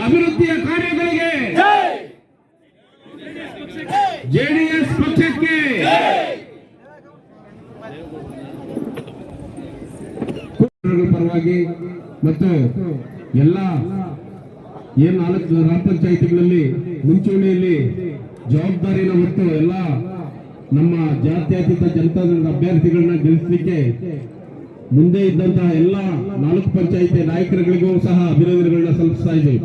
ಅಭಿವೃದ್ಧಿಯ ಕಾರ್ಯಗಳಿಗೆ ಜೆಡಿಎಸ್ ಪಕ್ಷಕ್ಕೆ ಪರವಾಗಿ ಮತ್ತು ಎಲ್ಲ ಏನ್ ನಾಲ್ಕು ಗ್ರಾಮ ಪಂಚಾಯಿತಿಗಳಲ್ಲಿ ಮುಂಚೂಣಿಯಲ್ಲಿ ಜವಾಬ್ದಾರಿನ ಹೊತ್ತು ಎಲ್ಲ ನಮ್ಮ ಜಾತ್ಯತೀತ ಜನತಾದಳದ ಅಭ್ಯರ್ಥಿಗಳನ್ನ ಗೆಲ್ಲಿಸಲಿಕ್ಕೆ ಮುಂದೆ ಇದ್ದಂತಹ ಎಲ್ಲ ನಾಲ್ಕು ಪಂಚಾಯಿತಿ ನಾಯಕರುಗಳಿಗೂ ಸಹ ಅಭಿನಂದನೆಗಳನ್ನ ಸಲ್ಲಿಸ್ತಾ ಇದ್ದೀವಿ.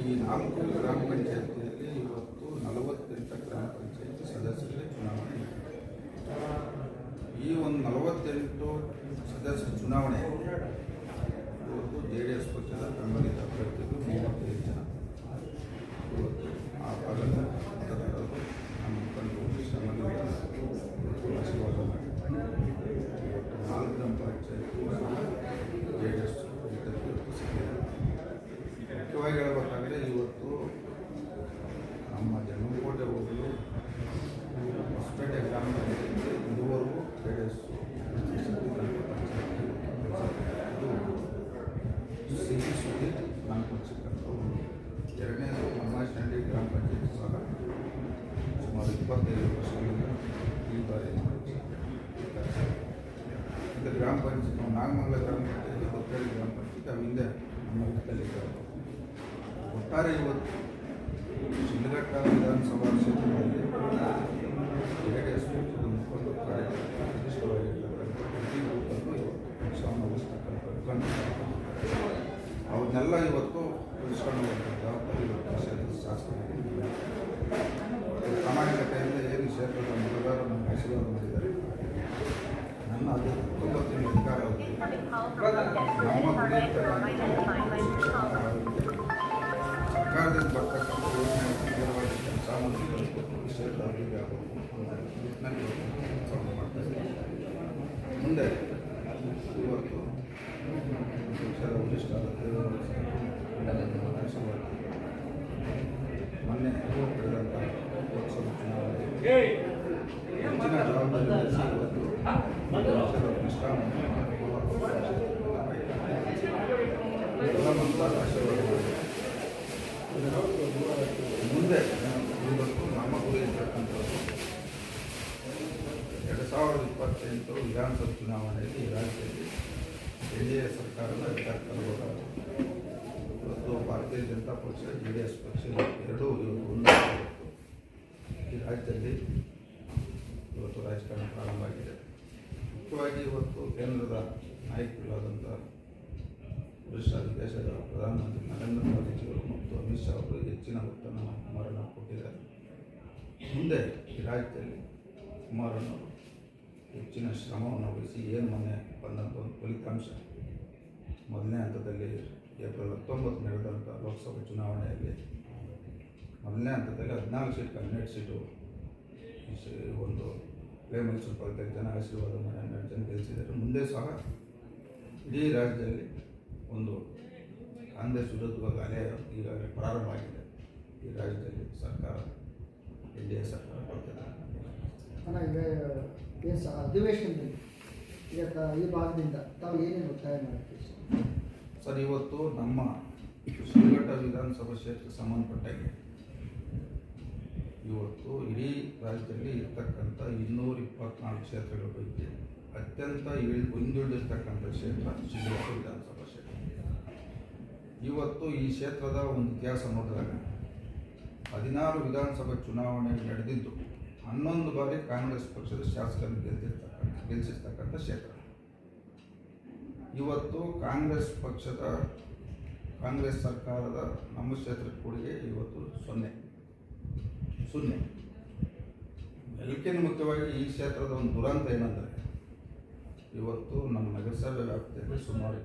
ಈ ನಾಲ್ಕು ಗ್ರಾಮ ಪಂಚಾಯತಿಯಲ್ಲಿ ಇವತ್ತು ನಲವತ್ತೆಂಟು ಗ್ರಾಮ ಪಂಚಾಯತಿ ಸದಸ್ಯರಿಗೆ ಚುನಾವಣೆ ಇದೆ. ಈ ಒಂದು ನಲವತ್ತೆಂಟು ಸದಸ್ಯರ ಚುನಾವಣೆ ಇವತ್ತು ಜೆ ಡಿ ಎಸ್ ಪಕ್ಷದ ಬೆಂಬಲಿತ ಅಭ್ಯರ್ಥಿಗಳು ಮೂವತ್ತೈದು ಜನ ಇವತ್ತು ಆ ಭಾಗದ ಮತದಾರರು ನಮ್ಮ ಮುಖಂಡರು ಶ್ರಮದಿಂದ ಆಶೀರ್ವಾದ ಮಾಡಿದ್ದಾರೆ ಇವತ್ತು ನಾಲ್ಕು ಗ್ರಾಮ ಪಂಚಾಯತ್ ಜೆ ಡಿ ಎಸ್ ಇವತ್ತು ಸಿಕ್ಕಿದೆ ಮುಖ್ಯವಾಗಿ ಹೇಳಬೇಕಾದ್ರೆ ಇವತ್ತು ನಮ್ಮ ಜನ್ಮಕೋಟೆ ಹೋಗಲು ಹೊಸಪೇಟೆ ಗ್ರಾಮ ಪಂಚಾಯತ್ ಇದುವರೆಗೂ ಜೆ ಡಿ ಎಸ್ ಸಿಹಿ ಸುದ್ದಿ ನಾನು ಕೊಡ್ಸಿಕ್ಕಂಥ ಒಂದು ಎರಡನೇದು ಮಲ್ಮಾಚನಹಳ್ಳಿ ಗ್ರಾಮ ಪಂಚಾಯತ್ ಸಹ ಸುಮಾರು ಇಪ್ಪತ್ತೈದು ವರ್ಷಗಳಿಂದ ಈ ಬಾರಿ ಇದು ಗ್ರಾಮ ಪಂಚಾಯತ್ ನಾಗಮಂಗಲ ಗ್ರಾಮ ಪಂಚಾಯತ್ ಕೊತ್ತಳ್ಳಿ ಗ್ರಾಮ ಪಂಚಾಯತ್ ಅವಿಂದ ನಮ್ಮ ಲೆಕ್ಕದಲ್ಲಿದ್ದಾವೆ ಒಟ್ಟಾರೆ ಇವತ್ತು ಶಿಡ್ಲಘಟ್ಟ ವಿಧಾನಸಭಾ ಕ್ಷೇತ್ರದಲ್ಲಿ ಜೆ ಇವತ್ತು ಪಕ್ಷವನ್ನು ವಹಿಸ್ತಕ್ಕಂಥದ್ದು ಕಂಡು ಅವನ್ನೆಲ್ಲ ಇವತ್ತು ಮುಂದೆ ಇವತ್ತು ಪಕ್ಷದ ವರಿಷ್ಠರಾದ ದೇವೇಗೌಡ ಸಾಹೇಬರು ಆಶೀರ್ವಾದ ಮೊನ್ನೆ ನಡೆದಂಥ ಲೋಕಸಭಾ ಚುನಾವಣೆ ಹೆಚ್ಚಿನ ಜವಾಬ್ದಾರಿ ವಹಿಸಿ ಇವತ್ತು ಪಕ್ಷದ ನಿಷ್ಠಾವಂತ ಎಲ್ಲ ಮತದಾರರ ಆಶೀರ್ವಾದ ಮಾಡಿ ಮುಂದೆ ಇವತ್ತು ನಮ್ಮ ಇರ್ತಕ್ಕಂಥದ್ದು ಎರಡು ಸಾವಿರದ ಇಪ್ಪತ್ತೆಂಟು ವಿಧಾನಸಭೆ ಚುನಾವಣೆಯಲ್ಲಿ ರಾಜ್ಯದಲ್ಲಿ ಎನ್ ಡಿ ಎ ಸರ್ಕಾರದ ಅಧಿಕಾರ ತರಬೇಕಾಗುತ್ತೆ ಇವತ್ತು ಭಾರತೀಯ ಜನತಾ ಪಕ್ಷ, ಜೆ ಡಿ ಎಸ್ ಪಕ್ಷ ಎರಡೂ ಇವತ್ತು ಈ ರಾಜ್ಯದಲ್ಲಿ ಇವತ್ತು ರಾಜಕಾರಣ ಪ್ರಾರಂಭ ಆಗಿದೆ. ಮುಖ್ಯವಾಗಿ ಇವತ್ತು ಕೇಂದ್ರದ ನಾಯಕರುಗಳಾದಂಥ ದೇಶದ ಪ್ರಧಾನಮಂತ್ರಿ ನರೇಂದ್ರ ಮೋದಿಜಿಯವರು ಮತ್ತು ಅಮಿತ್ ಶಾ ಅವರು ಹೆಚ್ಚಿನ ಒತ್ತನ್ನು ಕುಮಾರಣ್ಣ ಕೊಟ್ಟಿದ್ದಾರೆ. ಮುಂದೆ ಈ ರಾಜ್ಯದಲ್ಲಿ ಕುಮಾರಣ್ಣವರು ಹೆಚ್ಚಿನ ಶ್ರಮವನ್ನು ವಹಿಸಿ ಏನು ಮೊನ್ನೆ ಬಂದಂಥ ಒಂದು ಫಲಿತಾಂಶ? ಮೊದಲನೇ ಹಂತದಲ್ಲಿ ಏಪ್ರಿಲ್ ಹತ್ತೊಂಬತ್ತು ನಡೆದಂಥ ಲೋಕಸಭಾ ಚುನಾವಣೆಯಲ್ಲಿ ಮೊದಲನೇ ಹಂತದಲ್ಲಿ ಹದಿನಾಲ್ಕು ಸೀಟ್, ಹನ್ನೆರಡು ಸೀಟು ಒಂದು ಮೈಸೂರು ಭಾಗದಲ್ಲಿ ಜನ ಆಶೀರ್ವಾದ ಮಾಡಿ ಹನ್ನೆರಡು ಜನ ಗೆಲ್ಲಿಸಿದ್ದಾರೆ ಮುಂದೆ ಸಹ ಇಡೀ ರಾಜ್ಯದಲ್ಲಿ ಒಂದು ಕಾಂಗ್ರೆಸ್ ವಿರೋಧ ಅಲೆ ಈಗಾಗಲೇ ಪ್ರಾರಂಭ ಆಗಿದೆ ಈ ರಾಜ್ಯದಲ್ಲಿ ಸರ್ಕಾರ ಎನ್ ಡಿ ಎ ಸರ್ಕಾರ ಬರ್ತದೆ ಏನು ಅಧಿವೇಶನದಲ್ಲಿ ಈಗ ಈ ಭಾಗದಿಂದ ತಾವು ಏನೇನು ಒತ್ತಾಯ ಮಾಡ್ತೀವಿ ಸರ್? ಇವತ್ತು ನಮ್ಮ ಶ್ರೀಘಟ್ಟ ವಿಧಾನಸಭಾ ಕ್ಷೇತ್ರಕ್ಕೆ ಸಂಬಂಧಪಟ್ಟಂಗೆ ಇವತ್ತು ಇಡೀ ರಾಜ್ಯದಲ್ಲಿ ಇರ್ತಕ್ಕಂಥ ಇನ್ನೂರ ಇಪ್ಪತ್ನಾಲ್ಕು ಕ್ಷೇತ್ರಗಳ ಪೈಕಿ ಅತ್ಯಂತ ಇಳಿ ಹಿಂದುಳಿದಿರ್ತಕ್ಕಂಥ ಕ್ಷೇತ್ರ ಶಿವಘಟ್ಟ ವಿಧಾನಸಭಾ ಕ್ಷೇತ್ರ. ಇವತ್ತು ಈ ಕ್ಷೇತ್ರದ ಒಂದು ಇತಿಹಾಸ ನೋಡಿದಾಗ ಹದಿನಾರು ವಿಧಾನಸಭಾ ಚುನಾವಣೆ ನಡೆದಿದ್ದು ಹನ್ನೊಂದು ಬಾರಿ ಕಾಂಗ್ರೆಸ್ ಪಕ್ಷದ ಶಾಸಕರನ್ನು ಗೆದ್ದಿರ್ತಕ್ಕಂಥ ಗೆಲ್ಲಿಸಿರ್ತಕ್ಕಂಥ ಕ್ಷೇತ್ರ. ಇವತ್ತು ಕಾಂಗ್ರೆಸ್ ಪಕ್ಷದ, ಕಾಂಗ್ರೆಸ್ ಸರ್ಕಾರದ ನಮ್ಮ ಕ್ಷೇತ್ರದ ಕೊಡುಗೆ ಇವತ್ತು ಸೊನ್ನೆ. ಸೊನ್ನೆ. ಎಲ್ಲಕ್ಕಿಂತ ಮುಖ್ಯವಾಗಿ ಈ ಕ್ಷೇತ್ರದ ಒಂದು ದುರಂತ ಏನಂದರೆ ಇವತ್ತು ನಮ್ಮ ನಗರಸಭೆ ವ್ಯಾಪ್ತಿಯಲ್ಲಿ ಸುಮಾರು